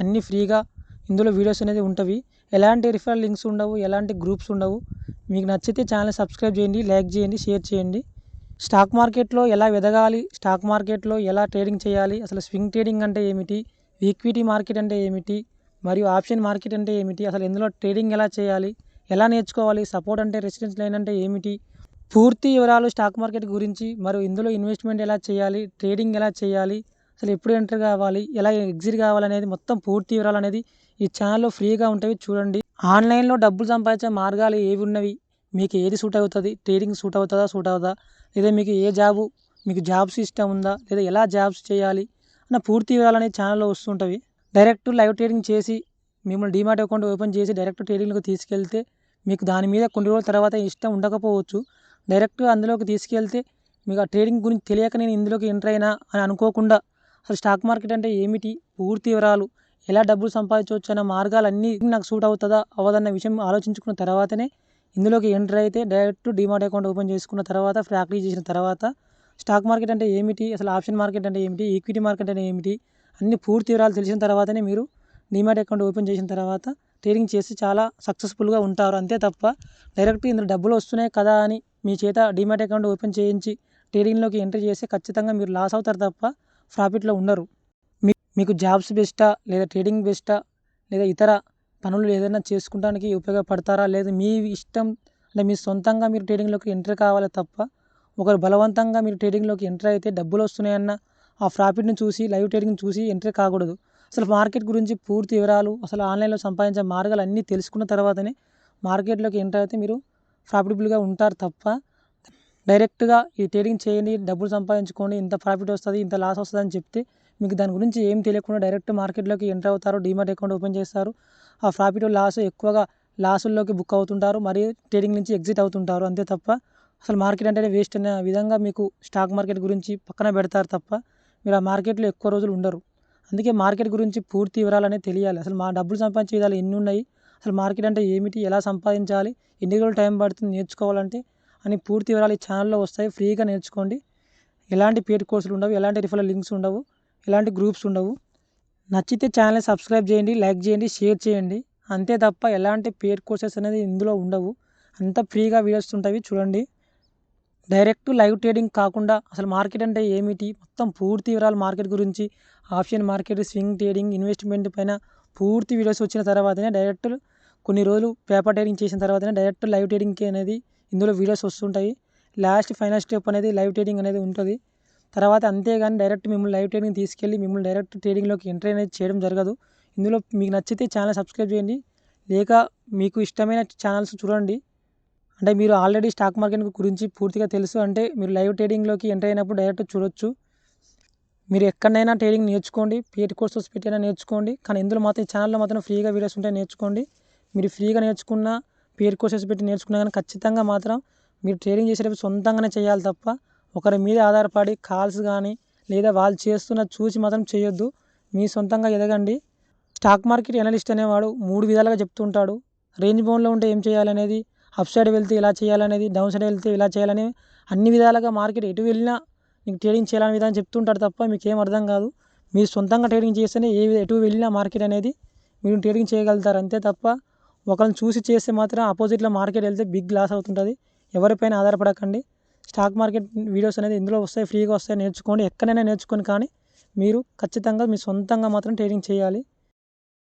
అన్నీ ఫ్రీగా ఇందులో వీడియోస్ అనేది ఉంటవి. ఎలాంటి రిఫరల్ లింక్స్ ఉండవు ఎలాంటి గ్రూప్స్ ఉండవు. మీకు నచ్చితే ఛానల్ సబ్స్క్రైబ్ చేయండి లైక్ చేయండి షేర్ చేయండి. స్టాక్ మార్కెట్లో ఎలా ఎదగాలి స్టాక్ మార్కెట్లో ఎలా ట్రేడింగ్ చేయాలి అసలు స్వింగ్ ట్రేడింగ్ అంటే ఏమిటి ఈక్విటీ మార్కెట్ అంటే ఏమిటి మరియు ఆప్షన్ మార్కెట్ అంటే ఏమిటి అసలు ఇందులో ట్రేడింగ్ ఎలా చేయాలి ఎలా నేర్చుకోవాలి సపోర్ట్ అంటే రెసిడెన్స్ లైన్ అంటే ఏమిటి పూర్తి వివరాలు స్టాక్ మార్కెట్ గురించి మరియు ఇందులో ఇన్వెస్ట్మెంట్ ఎలా చేయాలి ట్రేడింగ్ ఎలా చేయాలి అసలు ఎప్పుడు ఎంటర్ కావాలి ఎలా ఎగ్జిట్ కావాలనేది మొత్తం పూర్తి వివరాలు అనేది ఈ ఛానల్లో ఫ్రీగా ఉంటాయి చూడండి. ఆన్లైన్లో డబ్బులు సంపాదించే మార్గాలు ఏవి ఉన్నవి? మీకు ఏది సూట్ అవుతుంది? ట్రేడింగ్ సూట్ అవుతుందా సూట్ అవుతుందా లేదా మీకు ఏ జాబు మీకు జాబ్స్ ఇష్టం ఉందా? లేదా ఎలా జాబ్స్ చేయాలి? అన్న పూర్తి వివరాలు అనేది ఛానల్లో వస్తుంటవి డైరెక్ట్ లైవ్ ట్రేడింగ్ చేసి మిమ్మల్ని డిమాట్ అకౌంట్ ఓపెన్ చేసి డైరెక్ట్ ట్రేడింగ్లోకి తీసుకెళ్తే మీకు దాని మీద కొన్ని రోజుల తర్వాత ఇష్టం ఉండకపోవచ్చు. డైరెక్ట్ అందులోకి తీసుకెళ్తే మీకు ఆ ట్రేడింగ్ గురించి తెలియక నేను ఇందులోకి ఎంటర్ అయినా అని అనుకోకుండా అసలు స్టాక్ మార్కెట్ అంటే ఏమిటి? పూర్తి వివరాలు. ఎలా డబ్బులు సంపాదించవచ్చు అన్న మార్గాలన్నీ నాకు సూట్ అవుతుందా? అవ్వదన్న విషయం ఆలోచించుకున్న తర్వాతనే ఇందులోకి ఎంటర్ అయితే డైరెక్ట్ డిమాట్ అకౌంట్ ఓపెన్ చేసుకున్న తర్వాత ప్రాక్టీస్ చేసిన తర్వాత స్టాక్ మార్కెట్ అంటే ఏమిటి? అసలు ఆప్షన్ మార్కెట్ అంటే ఏమిటి? ఈక్విటీ మార్కెట్ అంటే ఏమిటి? అన్ని పూర్తి వివరాలు తెలిసిన తర్వాతనే మీరు డిమాట్ అకౌంట్ ఓపెన్ చేసిన తర్వాత ట్రేడింగ్ చేసి చాలా సక్సెస్ఫుల్గా ఉంటారు. అంతే తప్ప డైరెక్ట్ ఇందులో డబ్బులు వస్తున్నాయి కదా అని మీ చేత డిమాట్ అకౌంట్ ఓపెన్ చేయించి ట్రేడింగ్లోకి ఎంటర్ చేస్తే ఖచ్చితంగా మీరు లాస్ అవుతారు తప్ప ప్రాఫిట్లో ఉండరు. మీ మీకు జాబ్స్ బెస్టా లేదా ట్రేడింగ్ బెస్టా లేదా ఇతర పనులు ఏదైనా చేసుకోవడానికి ఉపయోగపడతారా? లేదా మీ ఇష్టం అంటే మీ సొంతంగా మీరు ట్రేడింగ్లోకి ఎంటర్ కావాలి తప్ప ఒకరు బలవంతంగా మీరు ట్రేడింగ్లోకి ఎంటర్ అయితే డబ్బులు వస్తున్నాయన్న ఆ ప్రాఫిట్ని చూసి లైవ్ ట్రేడింగ్ చూసి ఎంటర్ కాకూడదు. అసలు మార్కెట్ గురించి పూర్తి వివరాలు అసలు ఆన్లైన్లో సంపాదించే మార్గాలు అన్నీ తెలుసుకున్న తర్వాతనే మార్కెట్లోకి ఎంటర్ అయితే మీరు ప్రాఫిటబుల్గా ఉంటారు తప్ప డైరెక్ట్గా ఈ ట్రేడింగ్ చేయండి డబ్బులు సంపాదించుకోండి ఇంత ప్రాఫిట్ వస్తుంది ఇంత లాస్ వస్తుంది అని చెప్తే మీకు దాని గురించి ఏం తెలియకుండా డైరెక్ట్ మార్కెట్లోకి ఎంటర్ అవుతారు డీమార్ట్ అకౌంట్ ఓపెన్ చేస్తారు. ఆ ప్రాఫిట్ లాస్ ఎక్కువగా లాసుల్లోకి బుక్ అవుతుంటారు మరియు ట్రేడింగ్ నుంచి ఎగ్జిట్ అవుతుంటారు అంతే తప్ప అసలు మార్కెట్ అంటేనే వేస్ట్ అనే విధంగా మీకు స్టాక్ మార్కెట్ గురించి పక్కన పెడతారు తప్ప మీరు ఆ మార్కెట్లో ఎక్కువ రోజులు ఉండరు. అందుకే మార్కెట్ గురించి పూర్తి వివరాలు అనేది తెలియాలి. అసలు మా డబ్బులు సంపాదించే విధాలు ఎన్ని ఉన్నాయి అసలు మార్కెట్ అంటే ఏమిటి ఎలా సంపాదించాలి ఎన్ని రోజులు టైం పడుతుంది నేర్చుకోవాలంటే అని పూర్తి వివరాలు ఈ ఛానల్లో వస్తాయి. ఫ్రీగా నేర్చుకోండి. ఎలాంటి పేడ్ కోర్సులు ఉండవు ఎలాంటి రిఫరల్ లింక్స్ ఉండవు ఎలాంటి గ్రూప్స్ ఉండవు. నచ్చితే ఛానల్ని సబ్స్క్రైబ్ చేయండి లైక్ చేయండి షేర్ చేయండి. అంతే తప్ప ఎలాంటి పేడ్ కోర్సెస్ అనేది ఇందులో ఉండవు. అంత ఫ్రీగా వీడియోస్ ఉంటాయి చూడండి. డైరెక్ట్ లైవ్ ట్రేడింగ్ కాకుండా అసలు మార్కెట్ అంటే ఏమిటి? మొత్తం పూర్తి వివరాలు మార్కెట్ గురించి option market swing trading investment పైన పూర్తి వీడియోస్ వచ్చిన తర్వాతనే డైరెక్ట్ కొన్ని రోజులు పేపర్ ట్రేడింగ్ చేసిన తర్వాతనే డైరెక్ట్ లైవ్ ట్రేడింగ్కి అనేది ఇందులో వీడియోస్ వస్తుంటాయి. లాస్ట్ ఫైనల్ స్టెప్ అనేది లైవ్ ట్రేడింగ్ అనేది ఉంటుంది. తర్వాత అంతేగాని డైరెక్ట్ మిమ్మల్ని లైవ్ ట్రేడింగ్ తీసుకెళ్ళి మిమ్మల్ని డైరెక్ట్ ట్రేడింగ్లోకి ఎంట్రీ అనేది చేయడం జరగదు. ఇందులో మీకు నచ్చితే ఛానల్ సబ్స్క్రైబ్ చేయండి. లేక మీకు ఇష్టమైన ఛానల్స్ చూడండి. అంటే మీరు ఆల్రెడీ స్టాక్ మార్కెట్ గురించి పూర్తిగా తెలుసు అంటే మీరు లైవ్ ట్రేడింగ్లోకి ఎంటర్ అయినప్పుడు డైరెక్ట్ చూడొచ్చు. మీరు ఎక్కడైనా ట్రేడింగ్ నేర్చుకోండి. పేడ్ కోర్సెస్ పెట్టైనా నేర్చుకోండి. కానీ ఇందులో మాత్రం ఈ ఛానల్లో మాత్రం ఫ్రీగా వీడియోస్ ఉంటాయి నేర్చుకోండి. మీరు ఫ్రీగా నేర్చుకున్న పేడ్ కోర్సెస్ పెట్టి నేర్చుకున్నా కానీ ఖచ్చితంగా మాత్రం మీరు ట్రేడింగ్ చేసేటప్పుడు సొంతంగానే చేయాలి తప్ప ఒకరి మీద ఆధారపడి కాల్స్ కానీ లేదా వాళ్ళు చేస్తున్న చూసి మాత్రం చేయొద్దు. మీ సొంతంగా ఎదగండి. స్టాక్ మార్కెట్ ఎనలిస్ట్ అనేవాడు మూడు విధాలుగా చెప్తుంటాడు. రేంజ్ బౌండ్లో ఉంటే ఏం చేయాలనేది అప్ సైడ్ వెళ్తే ఇలా చేయాలనేది డౌన్ సైడ్ వెళ్తే ఇలా చేయాలని అన్ని విధాలుగా మార్కెట్ ఎటు వెళ్ళినా మీకు ట్రేడింగ్ చేయాలని విధానం చెప్తుంటాడు తప్ప మీకు ఏం అర్థం కాదు. మీరు సొంతంగా ట్రేడింగ్ చేస్తేనే ఏ ఎటు వెళ్ళినా మార్కెట్ అనేది మీరు ట్రేడింగ్ చేయగలుగుతారు అంతే తప్ప ఒకరిని చూసి చేస్తే మాత్రం ఆపోజిట్లో మార్కెట్ వెళ్తే బిగ్ లాస్ అవుతుంటుంది. ఎవరిపైన ఆధారపడకండి. స్టాక్ మార్కెట్ వీడియోస్ అనేది ఇందులో వస్తాయి ఫ్రీగా వస్తాయి నేర్చుకోండి. ఎక్కడైనా నేర్చుకొని కానీ మీరు ఖచ్చితంగా మీ సొంతంగా మాత్రం ట్రేడింగ్ చేయాలి.